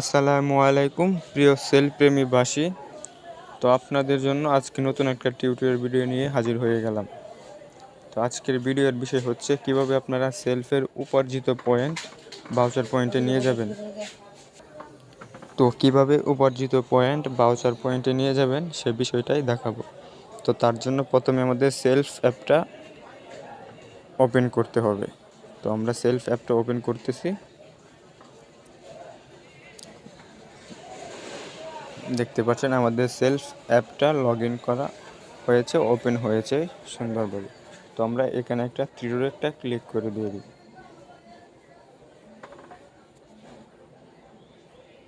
আসসালামু আলাইকুম, প্রিয় সেল প্রেমীবাসী তো আপনাদের জন্য আজকে নতুন একটা টিউটোরিয়াল ভিডিও নিয়ে হাজির হয়ে গেলাম। তো আজকের ভিডিওর বিষয় হচ্ছে, কীভাবে আপনারা সেলফের উপার্জিত পয়েন্ট বাউচার পয়েন্টে নিয়ে যাবেন। তো কীভাবে উপার্জিত পয়েন্ট বাউচার পয়েন্টে নিয়ে যাবেন, সে বিষয়টাই দেখাবো। তো তার জন্য প্রথমে আমাদের সেলফ অ্যাপটা ওপেন করতে হবে। তো আমরা সেলফ অ্যাপটা ওপেন করতেছি। দেখতে পাচ্ছেন, আমাদের সেলফ অ্যাপটা লগ করা হয়েছে, ওপেন হয়েছে সুন্দরভাবে তো আমরা এখানে একটা ত্রিরোডেরটা ক্লিক করে দিয়ে দিই।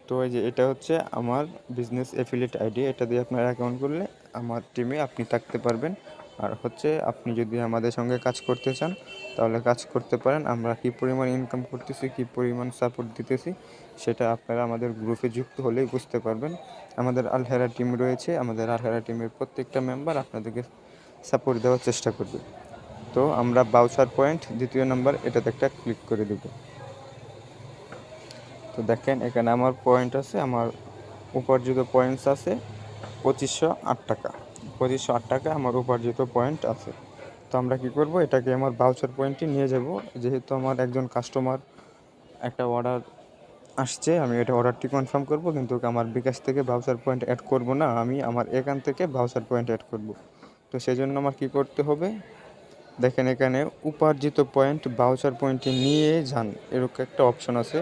তো এই যে এটা হচ্ছে আমার বিজনেস অ্যাফিলিয়েট আইডি এটা দিয়ে আপনার অ্যাকাউন্ট করলে আমার টিমে আপনি থাকতে পারবেন। আর হচ্ছে আপনি যদি আমাদের সঙ্গে কাজ করতে চান, তাহলে কাজ করতে পারেন। আমরা কী পরিমাণ ইনকাম করতেছি, কী পরিমাণ সাপোর্ট দিতেছি, সেটা আপনারা আমাদের গ্রুপে যুক্ত হলেই বুঝতে পারবেন। আমাদের আলহেরা টিম রয়েছে, আমাদের আলহেরা টিমের প্রত্যেকটা মেম্বার আপনাদেরকে সাপোর্ট দেওয়ার চেষ্টা করবে। তো আমরা বাউচার পয়েন্ট দ্বিতীয় নাম্বার এটাতে একটা ক্লিক করে দেব। তো দেখেন, এখানে আমার পয়েন্ট আছে, আমার উপার্জিত পয়েন্টস আছে পঁচিশশো আট টাকা। পঁচিশশো আট টাকা আমার উপার্জিত পয়েন্ট আছে। তো আমরা কি করব? এটাকে আমার বাউচার পয়েন্টে নিয়ে যাব। যেহেতু আমার একজন কাস্টমার একটা অর্ডার আসছে, আমি এটা অর্ডারটি কনফার্ম করব, কিন্তু আমার বিকাশ থেকে বাউচার পয়েন্ট অ্যাড করব না, আমি আমার এখান থেকে বাউচার পয়েন্ট অ্যাড করব। তো সেই জন্য আমার কী করতে হবে? দেখেন এখানে উপার্জিত পয়েন্ট বাউচার পয়েন্টে নিয়ে যান। এরকম একটা অপশন আছে,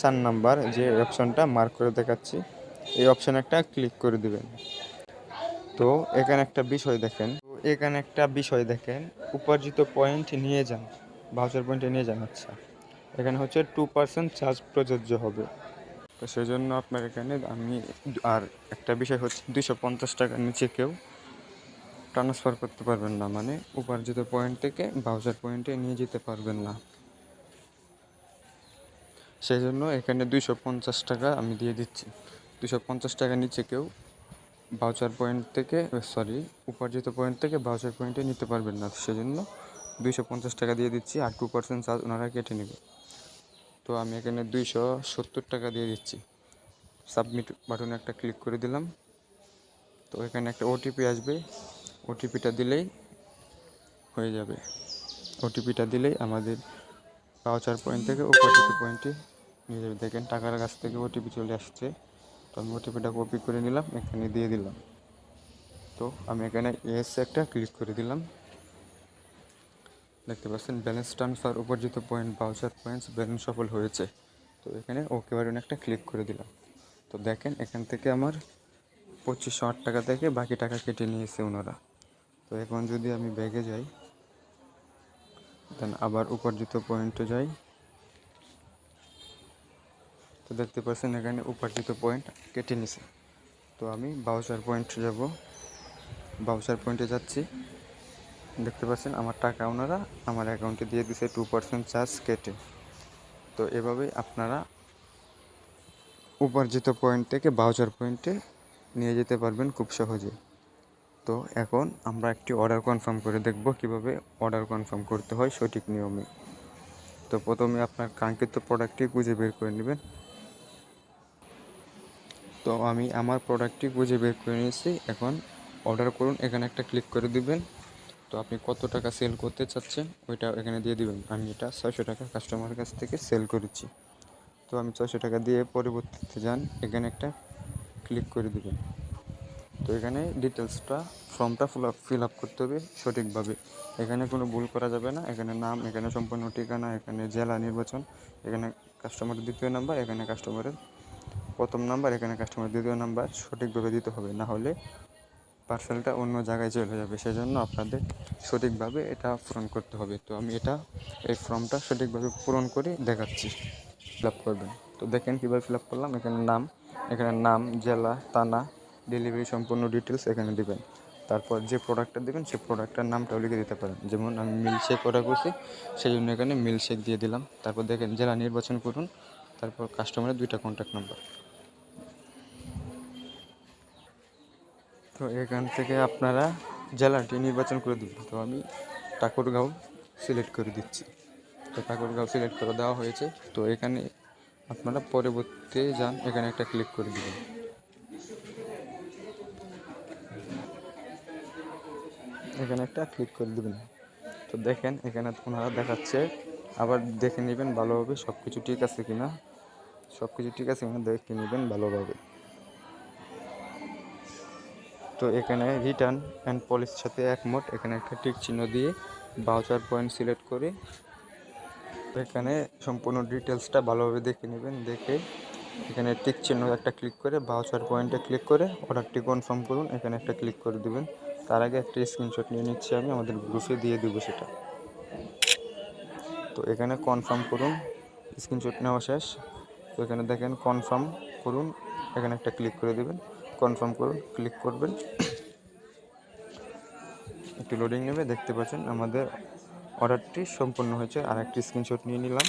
চার নাম্বার যে অপশনটা মার্ক করে দেখাচ্ছি। এই অপশানে একটা ক্লিক করে দিবেন। তো এখানে একটা বিষয় দেখেন। তো এখানে একটা বিষয় দেখেন। উপার্জিত পয়েন্ট নিয়ে যান। ভাউচার পয়েন্টে নিয়ে যান আচ্ছা। এখানে হচ্ছে টু পার্সেন্ট চার্জ প্রযোজ্য হবে। তো সেই জন্য আপনার এখানে আমি আর একটা বিষয় হচ্ছে দুশো পঞ্চাশ টাকার নিচে কেউ ট্রান্সফার করতে পারবেন না। মানে উপার্জিত পয়েন্ট থেকে ভাউচার পয়েন্টে নিয়ে যেতে পারবেন না। সেই জন্য এখানে দুইশো পঞ্চাশ টাকা আমি দিয়ে দিচ্ছি। দুশো পঞ্চাশ টাকার নিচে কেউ ভাউচার পয়েন্ট থেকে সরি উপার্জিত পয়েন্ট থেকে ভাউচার পয়েন্টে নিতে পারবেন না। সেজন্য দুইশো পঞ্চাশ টাকা দিয়ে দিচ্ছি, আর টু পার্সেন্ট চার্জ ওনারা কেটে নেবে। তো আমি এখানে দুইশো সত্তর টাকা দিয়ে দিচ্ছি। সাবমিট বাটনে একটা ক্লিক করে দিলাম। তো এখানে একটা ওটিপি আসবে। ওটিপিটা দিলেই হয়ে যাবে। ওটিপিটা দিলেই আমাদের পাওয়াচার পয়েন্ট থেকে উপার্জিত পয়েন্টে নিয়ে যাবে। দেখেন টাকার কাছ থেকে ওটিপি চলে আসছে। তো আমি ওটিপিটা কপি করে নিলাম, এখানে দিয়ে দিলাম। তো আমি এখানে এস একটা ক্লিক করে দিলাম। দেখতে পাচ্ছেন ব্যালেন্স ট্রান্সফার উপার্জিত পয়েন্ট বাউচার পয়েন্টস ব্যালেন্স সফল হয়েছে। তো এখানে ওকে বাটনে একটা ক্লিক করে দিলাম। তো দেখেন, এখান থেকে আমার পঁচিশশো আট টাকা থেকে বাকি টাকা কেটে নিয়েছে ওনারা। তো এখন যদি আমি ব্যাগে যাই দেন আবার উপার্জিত পয়েন্টে যাই তো দেখতে পাচ্ছেন এখানে উপার্জিত পয়েন্ট কেটে নিছে। তো আমি বাউচার পয়েন্ট যাব। বাউচার পয়েন্টে যাচ্ছি। দেখতে পাচ্ছেন আমার টাকা ওনারা আমার অ্যাকাউন্টে দিয়ে দিছে টু পার্সেন্ট চার্জ কেটে। তো এভাবেই আপনারা উপার্জিত পয়েন্ট থেকে বাউচার পয়েন্টে নিয়ে যেতে পারবেন খুব সহজে। তো এখন আমরা একটি অর্ডার কনফার্ম করে দেখব কীভাবে অর্ডার কনফার্ম করতে হয় সঠিক নিয়মে। তো প্রথমে আপনার কাঙ্ক্ষিত প্রোডাক্টটি খুঁজে বের করে নেবেন। তো আমি আমার প্রোডাক্টটি খুঁজে বের করে নিয়েছি। এখন অর্ডার করুন, এখানে একটা ক্লিক করে দিবেন। তো আপনি কত টাকা সেল করতে চাচ্ছেন, ওইটা এখানে দিয়ে দিবেন। আমি এটা ছয়শো টাকা কাস্টমারের কাছ থেকে সেল করেছি। তো আমি ছয়শো টাকা দিয়ে পরবর্তীতে যান, এখানে একটা ক্লিক করে দিবেন। তো এখানে ডিটেলসটা ফর্মটা ফুল আপ ফিল আপ করতে হবে সঠিকভাবে। এখানে কোনো ভুল করা যাবে না। এখানে নাম, এখানে সম্পূর্ণ ঠিকানা, এখানে জেলা নির্বাচন, এখানে কাস্টমারের দ্বিতীয় নাম্বার এখানে কাস্টমারের প্রথম নাম্বার, এখানে কাস্টমার দ্বিতীয় নাম্বার, সঠিকভাবে দিতে হবে। না হলে পার্সেলটা অন্য জায়গায় চলে যাবে। সেজন্য আপনাদের সঠিকভাবে এটা পূরণ করতে হবে। তো আমি এটা, এই ফর্মটা সঠিকভাবে পূরণ করে দেখাচ্ছি। ফিল আপ করবেন। তো দেখেন কীভাবে ফিল আপ করলাম। এখানে নাম এখানে নাম, জেলা, থানা ডেলিভারি সম্পূর্ণ ডিটেলস এখানে দেবেন। তারপর যে প্রোডাক্টটা দেবেন, সেই প্রোডাক্টটার নামটাও লিখে দিতে পারেন। যেমন আমি মিল্কশেক অর্ডার করছি সেই জন্য এখানে মিল্কশেক দিয়ে দিলাম। তারপর দেখেন জেলা নির্বাচন করুন। তারপর কাস্টমারের দুইটা কন্ট্যাক্ট নাম্বার তো এখান থেকে আপনারা জেলাটি নির্বাচন করে দিবেন। তো আমি ঠাকুরগাঁও সিলেক্ট করে দিচ্ছি। তো ঠাকুরগাঁও সিলেক্ট করে দেওয়া হয়েছে। তো এখানে আপনারা পরবর্তী যান, এখানে একটা ক্লিক করে দিবেন। এখানে একটা ক্লিক করে দিবেন। তো দেখেন, এখানে ওনারা দেখাচ্ছে, আবার দেখে নেবেন ভালোভাবে সব কিছু ঠিক আছে কিনা। সব কিছু ঠিক আছে কিনা দেখে নেবেন ভালোভাবে। তো এখানে রিটার্ন অ্যান্ড পলিসির সাথে একমত। এখানে একটা টিক চিহ্ন দিয়ে বাউচার পয়েন্ট সিলেক্ট করে এখানে সম্পূর্ণ ডিটেলসটা ভালোভাবে দেখে নেবেন। দেখে এখানে টিক চিহ্ন একটা ক্লিক করে বাউচার পয়েন্টে ক্লিক করে অর্ডারটি কনফার্ম করুন। এখানে একটা ক্লিক করে দেবেন। তার আগে একটা স্ক্রিনশট নিয়ে নিচ্ছি আমি, আমাদের গ্রুপে দিয়ে দেবো সেটা। তো এখানে কনফার্ম করুন স্ক্রিনশট নেওয়া শেষ। তো এখানে দেখেন কনফার্ম করুন, এখানে একটা ক্লিক করে দেবেন। কনফার্ম করুন ক্লিক করবেন। একটু লোডিং নেবে, দেখতে পাচ্ছেন আমাদের অর্ডারটি সম্পূর্ণ হয়েছে। আর একটি স্ক্রিনশট নিয়ে নিলাম,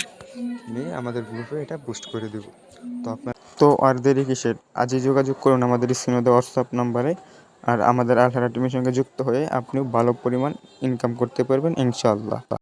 নিয়ে আমাদের গ্রুপে এটা বুস্ট করে দেব। তো আপনার তো আর দেরি কিসের? আজই যোগাযোগ করুন আমাদের স্ক্রিনে দেওয়া হোয়াটসঅ্যাপ নাম্বারে আর আমাদের আলহারা টিমের সঙ্গে যুক্ত হয়ে আপনিও ভালো পরিমাণ ইনকাম করতে পারবেন, ইনশাআল্লাহ।